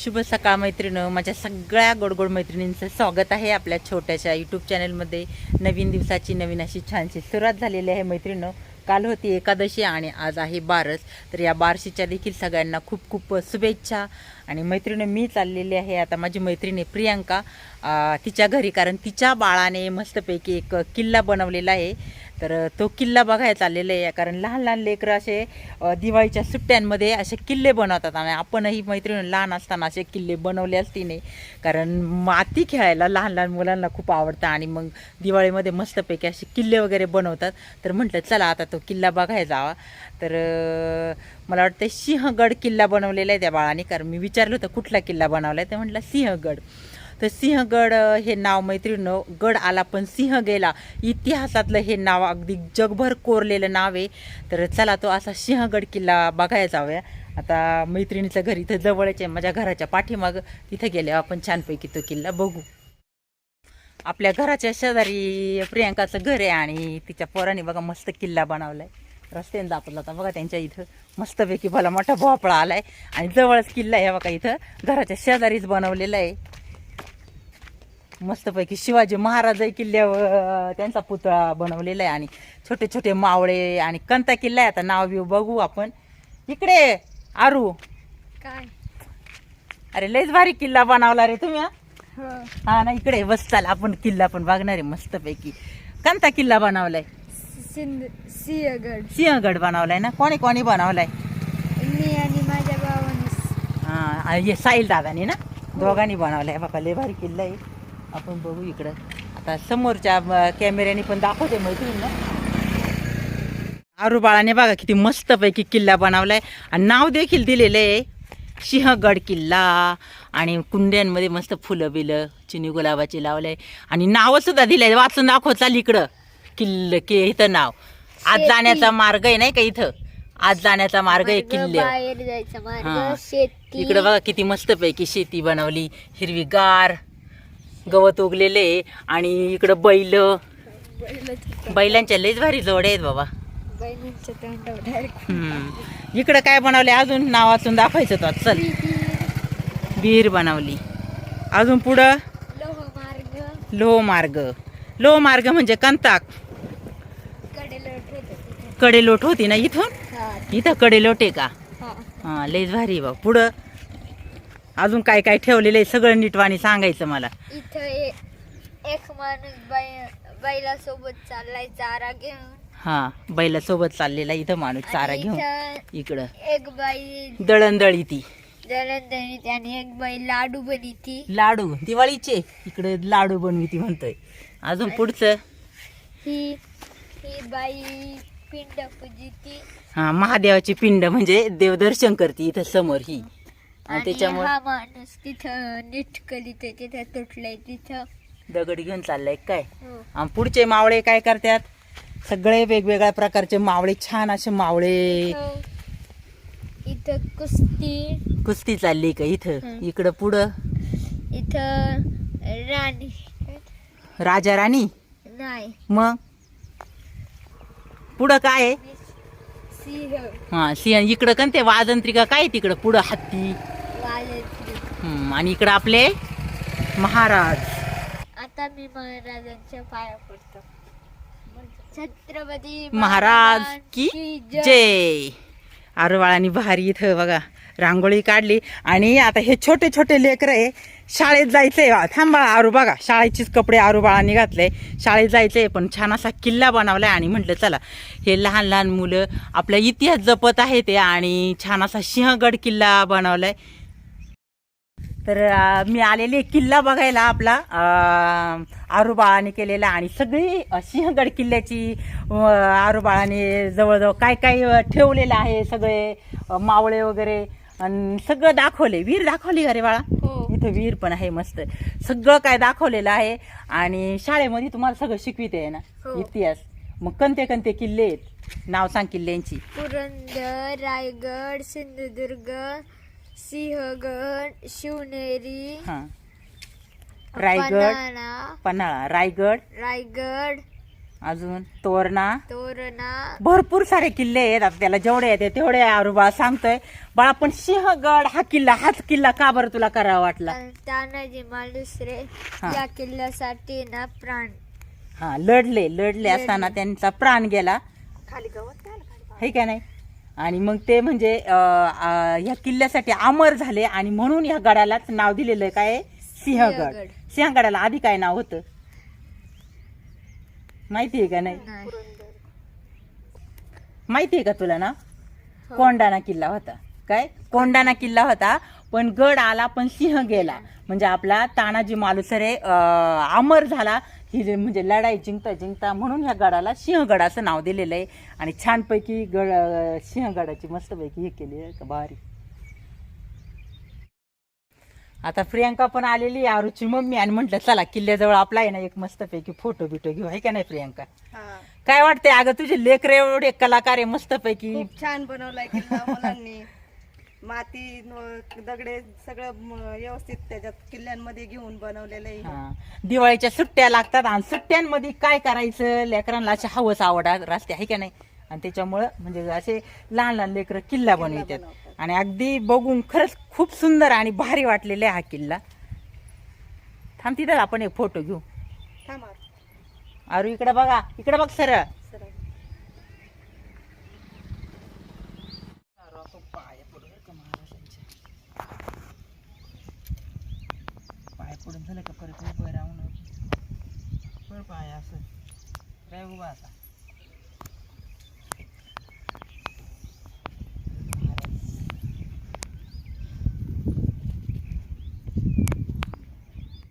शुभ सकाळ मैत्रिणं. माझ्या सगळ्या गोडगोड मैत्रिणींचं स्वागत आहे आपल्या छोट्याशा यूट्यूब चॅनलमध्ये नवीन दिवसाची नवीन अशी छानशी सुरुवात झालेली आहे मैत्रिणं. काल होती एकादशी आणि आज आहे बारस. तर या बारशीच्या देखील सगळ्यांना खूप खूप शुभेच्छा. आणि मैत्रिणी मी चाललेली आहे आता माझी मैत्रिणी प्रियांका. तिच्या घरी कारण तिच्या बाळाने मस्तपैकी एक किल्ला बनवलेला आहे. तर तो किल्ला बघायला चाललेला आहे. कारण लहान लहान लेकरं असे दिवाळीच्या सुट्ट्यांमध्ये असे किल्ले बनवतात. आणि आपणही मैत्रिणी लहान असताना असे किल्ले बनवले असती नाही कारण माती खेळायला लहान लहान मुलांना खूप आवडतं. आणि मग दिवाळीमध्ये मस्तपैकी असे किल्ले वगैरे बनवतात. तर म्हटलं चला आता तो किल्ला बघायला जावा. तर मला वाटतं सिंहगड किल्ला बनवलेला आहे त्या बाळाने. कारण मी विचारलं होतं कुठला किल्ला बनवला आहे ते म्हटलं सिंहगड. तर सिंहगड हे नाव मैत्रिणीनं गड आला पण सिंह गेला. इतिहासातलं हे नाव अगदी जगभर कोरलेलं नाव आहे. तर चला तो असा सिंहगड किल्ला बघायला जाऊया. आता मैत्रिणीचं घर इथं जवळच आहे माझ्या घराच्या पाठीमागं. तिथं गेले आपण छानपैकी तो किल्ला बघू. आपल्या घराच्या शेजारी प्रियांकाचं घर आहे आणि तिच्या पोराने बघा मस्त किल्ला बनवलाय. रस्त्याने दापला होता बघा त्यांच्या इथं मस्तपैकी भला मोठा भोपळा आलाय. आणि जवळच किल्ला आहे बघा इथं. घराच्या शेजारीच बनवलेला आहे. मस्तपैकी शिवाजी महाराज किल्ल्यावर त्यांचा पुतळा बनवलेला आहे आणि छोटे छोटे मावळे आणि कंता किल्ला आहे. आता नाव बिव बघू आपण. इकडे आरू. काय? अरे लयच भारी किल्ला बनवला रे तुम्ही हा? हो. हा ना इकडे बस चाल आपण किल्ला पण बघणार आहे मस्तपैकी. कंता किल्ला बनवलाय. सिंध सिंहगड. सिंहगड बनवलाय ना? कोणी कोणी बनवलाय? मी आणि माझ्या भावाने हा हे साईल दादानी ना? दोघांनी बनवलाय. बघा लय भारी किल्ला आहे. आपण बघू इकडं. आता समोरच्या कॅमेऱ्याने पण दाखवते मैत्रीण ना. आरू बाळाने बघा किती मस्तपैकी किल्ला बनवलाय. आणि नाव देखील दिलेलं आहे सिंहगड किल्ला आणि कुंड्यांमध्ये मस्त फुलं बिलं चिनी गुलाबाची लावलंय. आणि नावं सुद्धा दिलंय वाचून दाखव चाल इकडं. किल्ल की इथं नाव. आज. जाण्याचा मार्ग आहे नाही का इथं? आज जाण्याचा मार्ग आहे किल्ले. इकडं बघा किती मस्त पैकी शेती बनवली. हिरवीगार. गवत उगलेले आणि इकडं बैल. बैलाचं- बैलांच्या लयच भारी जोड आहेत बाबा. हम्म. इकडं काय बनवले? अजून नाव वाचून दाखवायचं तो चल. विहीर बनवली. अजून पुढं? लोहमार्ग. लोह मार्ग लोह मार्ग म्हणजे कंताक कडेला तिथे. कडेलोट होती ना इथून? हा, इथं कडेलोट आहे का? हा. लयच भारी बा पुढं? अजून काय काय ठेवलेलं आहे सगळं नीटवाणी सांगायचं मला. इथं ए- एक माणूस बै बैला सोबत चाललाय चारा घेऊन. हा बैलासोबत चाललेला इथं माणूस चारा आणि घेऊन इथं इकडं. एक बाई दळणदळी ती. दळण आणि एक बाई लाडू बनिती लाडू दिवाळीचे. इकडे लाडू बनविती म्हणतोय. अजून पुढचं? ही ही बाई पिंड पूजिती. हा महादेवाची पिंड म्हणजे देवदर्शन करते इथं समोर ही. आणि त्याच्यामुळे हा माणूस तिथं नीट करीत तिथं तुटलंय तिथं. दगड घेऊन चाललाय काय? हो. आणि पुढचे मावळे काय करतात? सगळे वेगवेगळ्या प्रकारचे मावळे छान असे मावळे. हो. इथं कुस्ती. कुस्ती चालली का इथं. इकडं पुढं? इथं राणी. राजा राणी? नाही. मग? पुढं काय? आहे सिंह. हा सिंह. इकडं कन ते वाजंत्रिका? काय तिकडं? पुढं हत्ती. हम्म, आणि इकडं आपले महाराज. आता मी महाराजांच्या पाया पडतो. छत्रपती महाराज की जय. आरोबाळांनी भारी इथं बघा रांगोळी काढली. आणि आता हे छोटे छोटे लेकर आहे शाळेत जायचंय थांबा आरू बघा. शाळेचीच कपडे आरोबाळांनी घातले. शाळेत जायचंय पण छान असा किल्ला बनवलाय आणि म्हटलं चला हे लहान लहान मुलं आपला इतिहास जपत आहे ते आणि छान असा सिंहगड किल्ला बनवलाय. तर मी आलेली किल्ला बघायला आपला. आरूबाळाने केलेला आणि सगळी सिंहगड किल्ल्याची आरूबाळाने जवळजवळ काय काय ठेवलेलं आहे सगळे मावळे वगैरे. आणि सगळं दाखवले. वीर दाखवली का रे बाळा? हो. इथं वीर पण आहे मस्त. सगळं काय दाखवलेलं आहे. आणि शाळेमध्ये तुम्हाला सगळं शिकवित आहे ना. हो. इतिहास. मग कोणते कोणते किल्ले आहेत. नाव सांग किल्ल्यांची. पुरंदर रायगड सिंधुदुर्ग सिंहगड शिवनेरी हां. रायगड पन्हाळा. पन्हाळा. रायगड. रायगड. अजून तोरणा. तोरणा. भरपूर सारे किल्ले आहेत. आता त्याला जेवढे येते तेवढे आरुबा सांगतोय. बाळा पण सिंहगड हा किल्ला हाच किल्ला का बरं तुला करावा वाटला? तानाजी मालुसरे हा. या किल्ल्यासाठी ना प्राण. हा लढले लढले असताना त्यांचा प्राण गेला. खाली गवत हे का नाही? आणि मग ते म्हणजे ह्या किल्ल्यासाठी अमर झाले आणि म्हणून ह्या गडालाच नाव दिलेलं आहे. काय? सिंहगड. सिंहगड. सिंहगडाला आधी काय नाव होतं? माहिती आहे का नाही? माहिती आहे का तुला ना? कोंडाणा किल्ला होता. काय? कोंडाणा किल्ला होता पण गड आला पण सिंह गेला. म्हणजे आपला तानाजी मालुसरे अमर झाला. ही म्हणजे लढाई जिंकता जिंकता म्हणून ह्या गडाला सिंहगड असं नाव दिलेलं आहे. आणि छानपैकी गड सिंहगडाची मस्तपैकी हे केली आहे का भारी. आता प्रियांका पण आलेली आरूची मम्मी आणि म्हटलं चला किल्ल्याजवळ आपला आहे ना एक मस्तपैकी फोटो बिटो घेऊ आहे का नाही प्रियांका? हा. काय वाटतंय? अगं तुझे लेकर एवढे कलाकार आहे मस्तपैकी. छान बनवलाय मुलांनी. माती दगडे सगळं व्यवस्थित त्याच्यात किल्ल्यांमध्ये घेऊन बनवलेलं आहे. हा. दिवाळीच्या सुट्ट्या लागतात आणि सुट्ट्यांमध्ये काय करायचं? लेकरांना अशी हवस आवड असते आहे का नाही? आणि त्याच्यामुळं म्हणजे असे लहान लहान लेकरं किल्ला बनवतात. बनवतात. आणि अगदी बघून खरंच खूप सुंदर आणि भारी वाटलेला आहे हा किल्ला. थांब तिथं आपण एक फोटो घेऊ. थांबा. अरू इकडे बघा. इकडे बघ सरळ सरळ. पाय पडून झालं का परत उभं राहून? पाय असं. काय उभा आता?